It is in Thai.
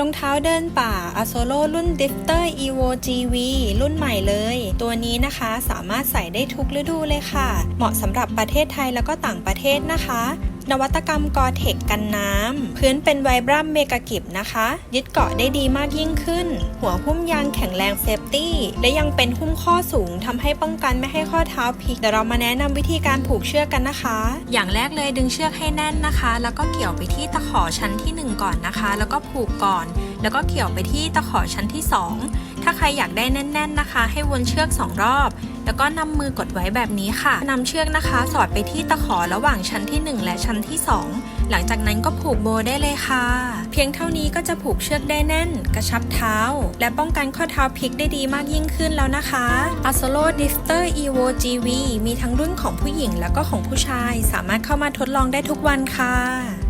รองเท้าเดินป่า a s o l o รุ่น Drifter Evo GV รุ่นใหม่เลย ตัวนี้นะคะสามารถใส่ได้ทุกฤดูเลยค่ะ เหมาะสำหรับประเทศไทยแล้วก็ต่างประเทศนะคะ นวัตกรรมกอเทคกันน้ำ พื้นเป็นไวบรัมเมกะกิบนะคะ ยึดเกาะได้ดีมากยิ่งขึ้น หัวหุ้มยางแข็งแรงเซฟตี้ และยังเป็นหุ้มข้อสูงทำให้ป้องกันไม่ให้ข้อเท้าพลิกเดี๋ยวเรามาแนะนำวิธีการผูกเชือกกันนะคะ อย่างแรกเลยดึงเชือกให้แน่นนะคะ แล้วก็เกี่ยวไปที่ตะขอชั้นทีหนึ่1 ก่อนนะคะ แล้วก็ผูกก่อนแล้วก็เกี่ยวไปที่ตะขอชั้นที่ 2 ถ้าใครอยากได้แน่น ๆนะคะ ให้วนเชือก 2 รอบ แล้วก็นำมือกดไว้แบบนี้ค่ะนำเชือกนะคะ สอดไปที่ตะขอระหว่างชั้นที่ 1 และชั้นที่ 2 หลังจากนั้นก็ผูกโบได้เลยค่ะ เพียงเท่านี้ก็จะผูกเชือกได้แน่น กระชับเท้า และป้องกันข้อเท้าพลิกได้ดีมากยิ่งขึ้นแล้วนะคะ a s o l o Drifter Evo GV มีทั้งรุ่นของผู้หญิงแล้วก็ของผู้ชาย สามารถเข้ามาทดลองได้ทุกวันค่ะ